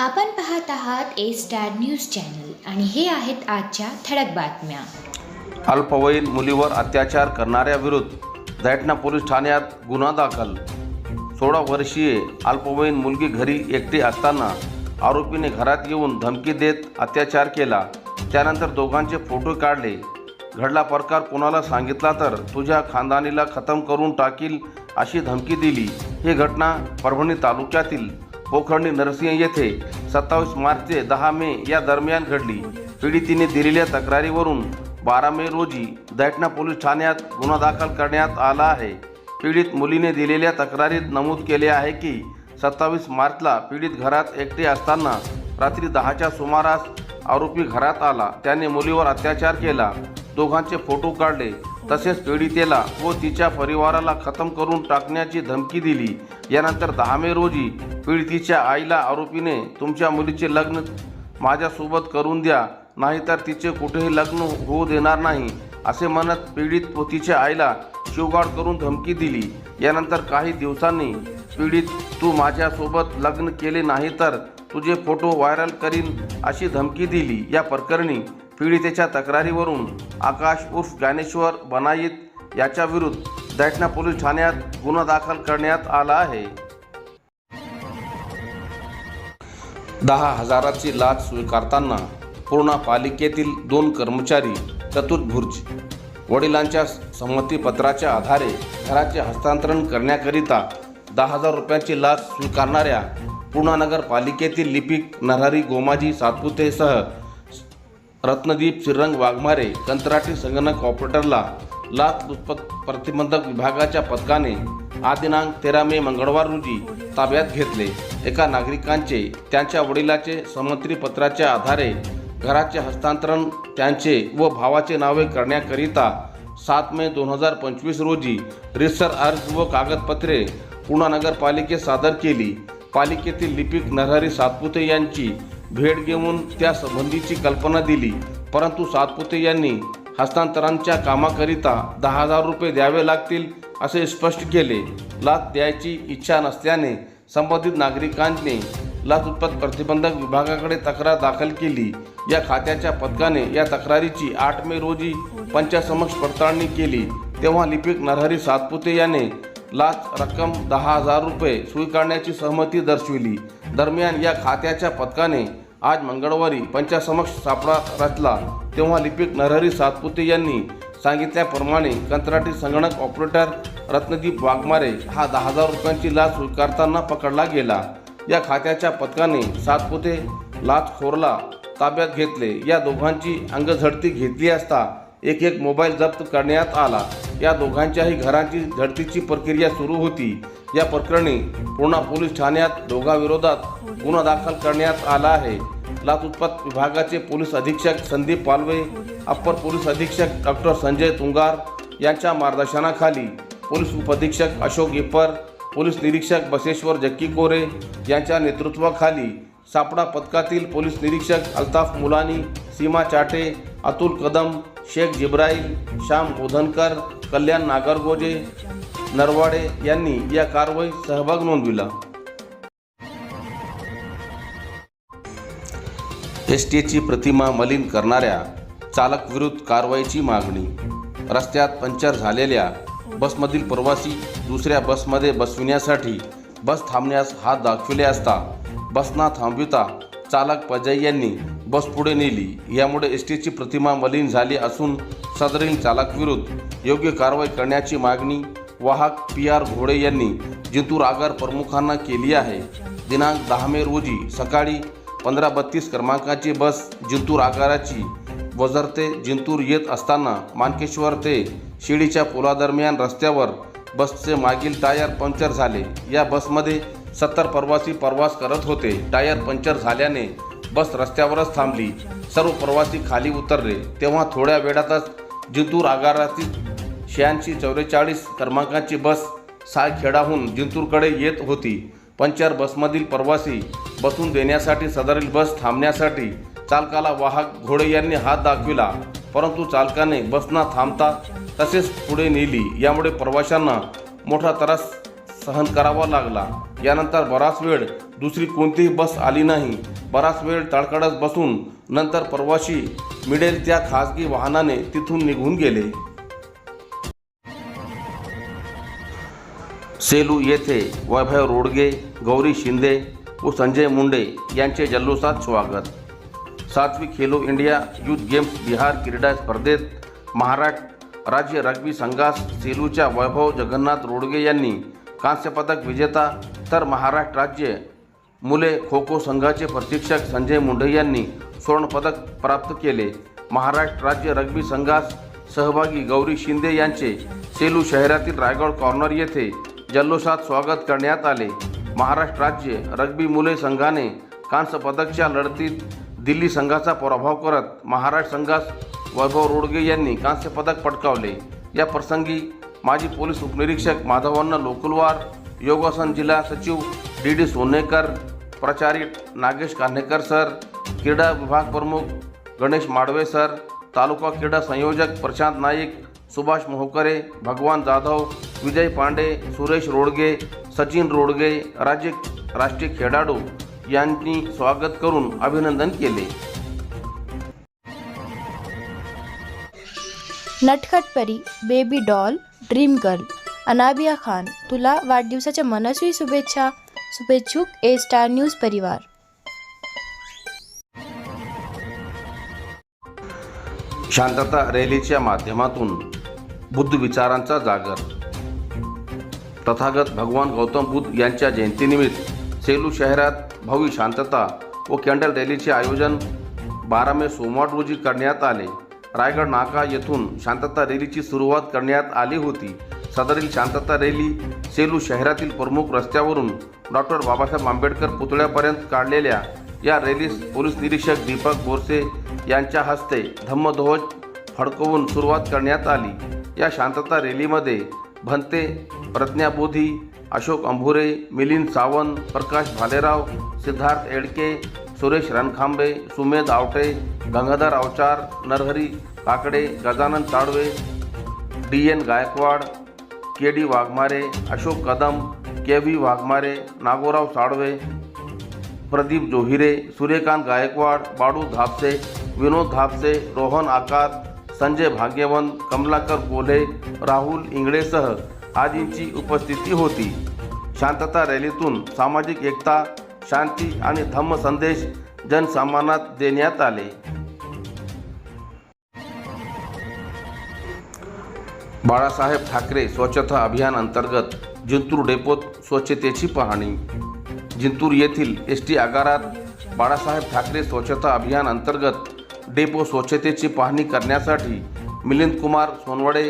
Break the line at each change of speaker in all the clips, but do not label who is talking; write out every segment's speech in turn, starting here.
आपण पाहत आहात ए स्टार न्यूज चॅनल आणि हे आहेत आजच्या ठळक बातम्या.
अल्पवयीन मुलीवर अत्याचार करणाऱ्याविरुद्ध दैठणा पोलीस ठाण्यात गुन्हा दाखल. सोळा वर्षीय अल्पवयीन मुलगी घरी एकटी असताना आरोपीने घरात येऊन धमकी देत अत्याचार केला. त्यानंतर दोघांचे फोटो काढले. घडला प्रकार कोणाला सांगितला तर तुझ्या खानदानीला खतम करून टाकील अशी धमकी दिली. ही घटना परभणी तालुक्यातील पोखर्णी नरसिंह येथे सत्तावीस मार्च ते दहा मे या दरम्यान घडली. पीडितीने दिलेल्या तक्रारीवरून बारा मे रोजी दैठणा पोलीस ठाण्यात गुन्हा दाखल करण्यात आला आहे. पीडित मुलीने दिलेल्या तक्रारीत नमूद केले आहे की सत्तावीस मार्चला पीडित घरात एकटे असताना रात्री दहाच्या सुमारास आरोपी घरात आला. त्याने मुलीवर अत्याचार केला. दोघांचे फोटो काढले. तसेच पीडितेला व तिच्या परिवाराला खतम करून टाकण्याची धमकी दिली. यानंतर दहा मे रोजी पीडितीच्या आईला आरोपीने तुमच्या मुलीचे लग्न माझ्यासोबत करून द्या नाहीतर तिचे कुठेही लग्न होऊ देणार नाही असे म्हणत पीडित तिच्या आईला शिवगाड करून धमकी दिली. यानंतर काही दिवसांनी पीडित तू माझ्यासोबत लग्न केले नाही तर तुझे फोटो व्हायरल करीन अशी धमकी दिली. या प्रकरणी पीडितेच्या तक्रारीवरून आकाश उर्फ ज्ञानेश्वर बनाईत याच्या विरुद्ध पोलीस ठाण्यात गुन्हा दाखल करण्यात आला आहे. दहा हजाराची लाच स्वीकारताना पूर्णा पालिकेतील दोन कर्मचारी चतुर्भुर्ज वडिलांच्या संमतीपत्राच्या आधारे घराचे हस्तांतरण करण्याकरिता दहा हजार रुपयांची लाच स्वीकारणाऱ्या पूर्णा नगरपालिकेतील लिपिक नरहरी गोमाजी सातपुतेसह रत्नदीप श्रीरंग वाघमारे कंत्राटी संगणक ऑपरेटरला लाच प्रतिबंधक विभागाच्या पथकाने आज दिनांक तेरा मे मंगळवार रोजी ताब्यात घेतले. एका नागरिकांचे त्यांच्या वडिलाचे संमतीपत्राच्या आधारे घराचे हस्तांतरण त्यांचे व भावाचे नावे करण्याकरिता सात मे दोन हजार पंचवीस रोजी रिसर अर्ज व कागदपत्रे पुणा नगरपालिकेत सादर केली. पालिकेतील लिपिक नरहरी सातपुते यांची भेट घेऊन त्या संबंधीची कल्पना दिली. परंतु सातपुते यांनी हस्तांतरांच्या कामाकरिता दहा हजार रुपये द्यावे लागतील असे स्पष्ट केले. लाच द्यायची इच्छा नसल्याने संबंधित नागरिकांनी लाच उत्पाद प्रतिबंधक विभागाकडे तक्रार दाखल केली. या खात्याच्या पथकाने या तक्रारीची आठ मे रोजी पंचासमक्ष पडताळणी केली. तेव्हा लिपिक नरहरी सातपुते याने लाच रक्कम दहा हजार रुपये स्वीकारण्याची सहमती दर्शविली. दरम्यान या खात्याच्या पथकाने आज मंगळवारी पंचासमक्ष सापळा रचला तेव्हा लिपिक नरहरी सातपुते यांनी सांगितल्याप्रमाणे कंत्राटी संगणक ऑपरेटर रत्नदीप वाघमारे हा दहा हजार रुपयांची लाच स्वीकारताना पकडला गेला. या खात्याच्या पथकाने सातपुते लाचखोरला ताब्यात घेतले. या दोघांची अंगझडती घेतली असता एक एक मोबाईल जप्त करण्यात आला. या दोघांच्याही घरांची झडतीची प्रक्रिया सुरू होती. या प्रकरणी पूर्णा पोलीस ठाण्यात दोघांविरोधात गुन्हा दाखल करण्यात आला आहे. लाचलुचपत विभागाचे पोलीस अधीक्षक संदीप पालवे अप्पर पोलीस अधीक्षक डॉक्टर संजय तुंगार यांच्या मार्गदर्शनाखाली पोलीस उपअधीक्षक अशोक इप्पर पोलीस निरीक्षक बसेश्वर जक्की कोरे यांच्या नेतृत्वाखाली सापडा पथकातील पोलीस निरीक्षक अल्ताफ मुलानी सीमा चाटे अतुल कदम शेख जिब्राईल श्याम बोधनकर कल्याण नागरगोजे नरवाडे यांनी या कारवाईत सहभाग नोंदविला. एस टीची प्रतिमा मलिन करणाऱ्या चालक विरुद्ध कारवाईची मागणी. रस्त्यात पंक्चर झालेल्या बसमधील प्रवासी दुसऱ्या बसमध्ये बसविण्यासाठी बस थांबण्यास हात दाखविले असता बसना थांबविता चालक पजय यांनी बस पुढे नेली. यामुळे एस टीची प्रतिमा मलिन झाली असून सदरील चालकविरुद्ध योग्य कारवाई करण्याची मागणी वाहक पी आर घोडे यांनी जिंतूर आगार प्रमुखांना केली आहे. दिनांक दहा मे रोजी सकाळी पंधरा बत्तीस क्रमांकाची बस जिंतूर आगाराची. वजर ते जिंतूर येत असताना मानकेश्वर ते शिडीच्या पुलादरम्यान रस्त्यावर बसचे मागील टायर पंक्चर झाले. या बसमध्ये सत्तर प्रवासी प्रवास करत होते. टायर पंक्चर झाल्याने बस रस्त्यावरच थांबली. सर्व प्रवासी खाली उतरले. तेव्हा थोड्या वेळातच जिंतूर आगारातील शहाऐंशी चौवेचाळीस क्रमांकाची बस सायखेडाहून जिंतूरकडे येत होती. पंचर बसमधील प्रवासी बसून देण्यासाठी सदरील बस थांबण्यासाठी चालकाला वाहक घोडे यांनी हात दाखविला. परंतु चालकाने बस न थांबता तसेच पुढे नेली. यामुळे प्रवाशांना मोठा त्रास सहन करावा लागला. यानंतर बराच वेळ दुसरी कोणतीही बस आली नाही. बराच वेळ तळकडत बसून नंतर प्रवाशी मिळेल त्या खासगी वाहनाने तिथून निघून गेले. सेलू येथे वैभव रोडगे गौरी शिंदे व संजय मुंडे यांचे जल्लोषात स्वागत. सातवी Khelo India youth games Bihar क्रीडा स्पर्धेत महाराष्ट्र राज्य रग्बी संघास सेलूच्या वैभव जगन्नाथ रोडगे यांनी कांस्यपदक विजेता तर महाराष्ट्र राज्य मुले खो खो संघाचे प्रशिक्षक संजय मुंडे यांनी सुवर्णपदक प्राप्त केले. महाराष्ट्र राज्य रग्बी संघास सहभागी गौरी शिंदे यांचे सेलू शहरातील रायगड कॉर्नर येथे जल्लोषात स्वागत करण्यात आले. महाराष्ट्र राज्य रग्बी मुले संघाने कांस्य पदकच्या लढतीत दिल्ली संघाचा पराभव करत महाराष्ट्र संघास वैभव रोडगे यांनी कांस्य पदक पटकावले. या प्रसंगी माजी पोलीस उपनिरीक्षक माधवअण्णा लोकुलवार योगासन जिल्हा सचिव डी डी सोनेकर प्राचार्य नागेश कान्हेकर सर क्रीडा विभाग प्रमुख गणेश माडवे सर तालुका क्रीडा संयोजक प्रशांत नाईक सुभाष मोहकरे भगवान जाधव विजय पांडे सुरेश रोडगे सचिन रोडगे राज्य राष्ट्रीय खेळाडू यांनी स्वागत करून अभिनंदन केले.
नटखट परी baby doll dream girl Anabia Khan तुला वाढदिवसाच्या मनस्वी शुभेच्छा शुभेच्छुक ए स्टार न्यूज परिवार.
शांतता रॅलीच्या माध्यमातून बुद्ध विचारांचा जागर. तथागत भगवान गौतम बुद्ध यांच्या जयंतीनिमित्त सेलू शहरात भव्य शांतता व कॅन्डल रॅलीचे आयोजन बारा मे सोमवार रोजी करण्यात आले. रायगड नाका येथून शांतता रॅलीची सुरुवात करण्यात आली होती. सदरील शांतता रॅली सेलू शहरातील प्रमुख रस्त्यावरून डॉक्टर बाबासाहेब आंबेडकर पुतळ्यापर्यंत काढलेल्या या रॅलीस पोलीस निरीक्षक दीपक बोरसे यांच्या हस्ते धम्मध्वज फडकवून सुरुवात करण्यात आली. या शांतता रॅलीमध्ये Bhante Pragyabodhi Ashok Ambhure, Milind Sawant, Prakash Bhalerao, Siddharth Edke, Suresh Rankhambe, Sumedh Awate, Gangadhar Avchar, Narhari Kakade, Gajanan Tadve D N Gaikwad K D Waghmare, Ashok Kadam K V Waghmare, Nagorao Salve Pradeep Johire, Suryakant Gaikwad Badu Dhapse, Vinod Dhapse, Rohan आकात Sanjay भाग्यवंत कमलाकर कोल्हे राहुल इंगळेसह आदींची उपस्थिती होती. शांतता रॅलीतून सामाजिक एकता शांती आणि धम्म संदेश जनसामान्यात देण्यात आले. बाळासाहेब ठाकरे स्वच्छता अभियान अंतर्गत जिंतूर डेपोत स्वच्छतेची पाहणी. जिंतूर येथील एस टी आगारात बाळासाहेब ठाकरे स्वच्छता अभियान अंतर्गत डेपो स्वच्छतेची पाहणी करण्यासाठी मिलिंद कुमार सोनवडे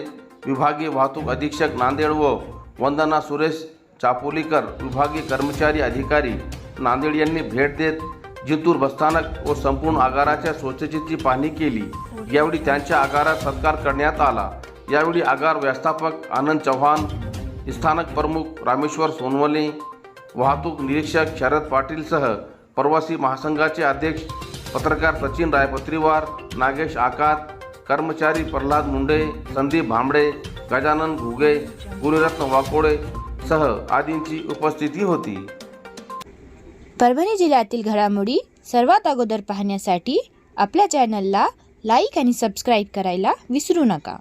विभागीय वाहतूक अधीक्षक नांदेड व वंदना सुरेश चापोलीकर विभागीय कर्मचारी अधिकारी नांदेड यांनी भेट देत जिंतूर बसस्थानक व संपूर्ण आगाराच्या स्वच्छतेची पाहणी केली. यावेळी त्यांच्या आगारात सत्कार करण्यात आला. यावेळी आगार व्यवस्थापक आनंद चव्हाण स्थानक प्रमुख रामेश्वर सोनवले वाहतूक निरीक्षक शरद पाटीलसह प्रवासी महासंघाचे अध्यक्ष पत्रकार सचिन रायपत्रीवार नागेश आकात कर्मचारी प्रल्हाद मुंडे संदीप भांबडे गजानन घुगे गुरुरत्न वाकोडे सह आदींची उपस्थिती होती.
परभणी जिल्ह्यातील घडामोडी सर्वात अगोदर पाहण्यासाठी आपल्या चॅनलला लाईक आणि सबस्क्राईब करायला विसरू नका.